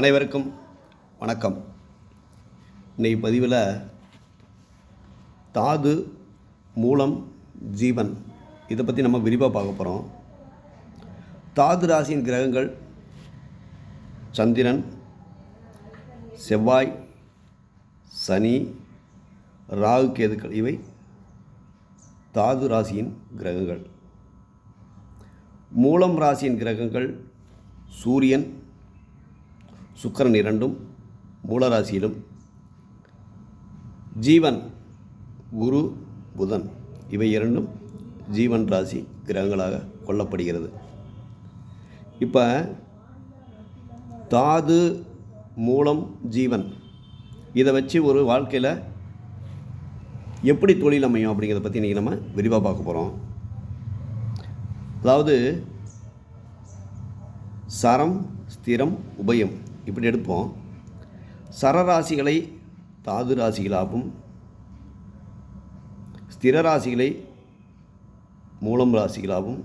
அனைவருக்கும் வணக்கம். இன்னைக்கு பதிவில் தாது மூலம் ஜீவன் இதை பற்றி நம்ம விரிவாக பார்க்க போகிறோம் தாது ராசியின் கிரகங்கள் சந்திரன் செவ்வாய் சனி ராகு கேதுக்கள் இவை தாது ராசியின் கிரகங்கள். மூலம் ராசியின் கிரகங்கள் சூரியன் சுக்கரன் இரண்டும் மூலராசியிலும். ஜீவன் குரு புதன் இவை இரண்டும் ஜீவன் ராசி கிரகங்களாக கொள்ளப்படுகிறது. இப்போ தாது மூலம் ஜீவன் இதை வச்சு ஒரு வாழ்க்கையில் எப்படி தொழில் அமையும் அப்படிங்கிறத பற்றி இன்றைக்கி நம்ம விரிவாக பார்க்க போகிறோம் அதாவது சரம் ஸ்திரம் உபயம் இப்படி எடுப்போம். சரராசிகளை தாது ராசிகளாகவும் ஸ்திர ராசிகளை மூலம் ராசிகளாகவும்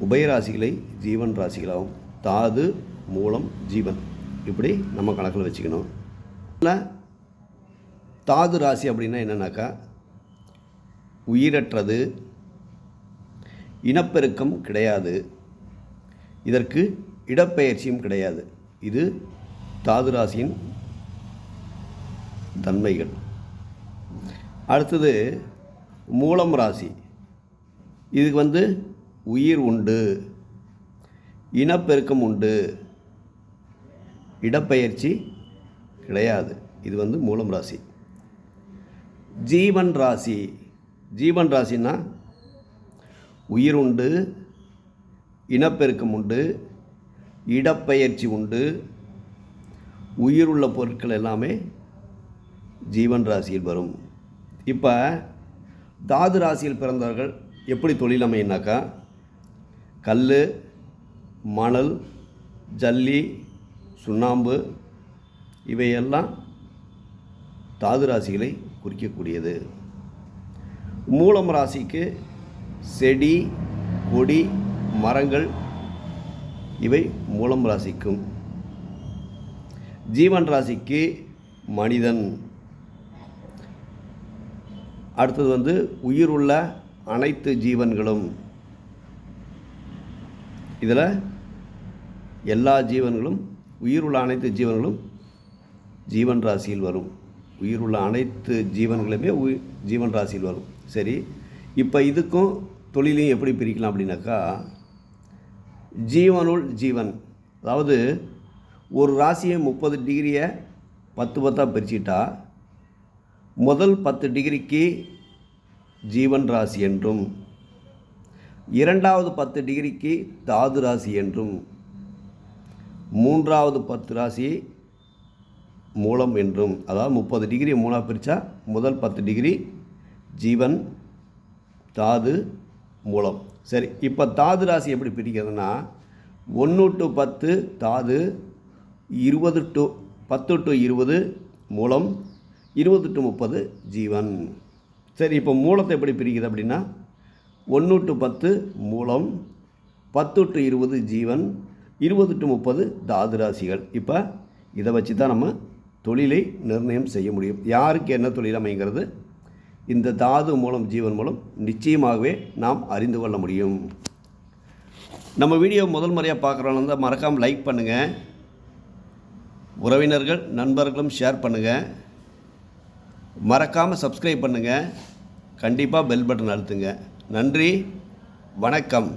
உபயராசிகளை ஜீவன் ராசிகளாகவும் தாது மூலம் ஜீவன். இப்படி நம்ம கணக்கில் வச்சுக்கணும். இல்லை தாது ராசி அப்படின்னா என்னன்னாக்கா உயிரற்றது இனப்பெருக்கம் கிடையாது. இதற்கு இடப்பெயர்ச்சியும் கிடையாது. இது தாது ராசியின் தன்மைகள். அடுத்தது மூலம் ராசி. இதுக்கு வந்து உயிர் உண்டு இனப்பெருக்கம் உண்டு. இடப்பெயர்ச்சி கிடையாது. இது வந்து மூலம் ராசி. ஜீவன் ராசி. ஜீவன் ராசின்னா உயிர் உண்டு இனப்பெருக்கம் உண்டு இடப்பெயர்ச்சி உண்டு. உயிருள்ள பொருட்கள் எல்லாமே ஜீவன் ராசியில் வரும். இப்போ தாது ராசியில் பிறந்தவர்கள் எப்படி தொழில் அமையினாக்கா கல் மணல் ஜல்லி சுண்ணாம்பு இவையெல்லாம் தாது ராசிகளை குறிக்கக்கூடியது. மூலம் ராசிக்கு செடி கொடி மரங்கள் இவை மூலம் ராசிக்கும். ஜீவன் ராசிக்கு மனிதன். அடுத்தது வந்து உயிர் உள்ள அனைத்து ஜீவன்களும். இதில் எல்லா ஜீவன்களும் உயிர் உள்ள அனைத்து ஜீவன்களும் ஜீவன் ராசியில் வரும். உயிர் உள்ள அனைத்து ஜீவன்களுமே உயிர் ஜீவன் ராசியில் வரும். சரி இப்போ இதுக்கும் தொழிலையும் எப்படி பிரிக்கலாம் அப்படின்னாக்கா ஜீவனுள் ஜீவன். அதாவது ஒரு ராசியை முப்பது டிகிரியை பத்து பத்தாக பிரிச்சுட்டா முதல் பத்து டிகிரிக்கு ஜீவன் ராசி என்றும் இரண்டாவது பத்து டிகிரிக்கு தாது ராசி என்றும் மூன்றாவது பத்து ராசி மூலம் என்றும் அதாவது முப்பது டிகிரி மூணாக பிரித்தா முதல் பத்து டிகிரி ஜீவன் தாது மூலம். சரி இப்போ தாது ராசி எப்படி பிரிக்கிறதுனா ஒன்று டு பத்து தாது இருபது டு பத்து டு இருபது மூலம் இருபது டு முப்பது ஜீவன். சரி இப்போ மூலத்தை எப்படி பிரிக்குது அப்படின்னா ஒன்று டு பத்து மூலம் பத்து டு இருபது ஜீவன் இருபது டு முப்பது தாது ராசிகள். இப்போ இதை வச்சு தான் நம்ம தொழிலை நிர்ணயம் செய்ய முடியும். யாருக்கு என்ன தொழில் அமைங்கிறது இந்த தாது மூலம் ஜீவன் மூலம் நிச்சயமாகவே நாம் அறிந்து கொள்ள முடியும். நம்ம வீடியோ முதல் முறையாக பார்க்குறவங்க இருந்தால் மறக்காமல் லைக் பண்ணுங்கள் உறவினர்கள் நண்பர்களும் ஷேர் பண்ணுங்கள் மறக்காமல் சப்ஸ்கிரைப் பண்ணுங்கள் கண்டிப்பாக பெல் பட்டன் அழுத்துங்க. நன்றி. வணக்கம்.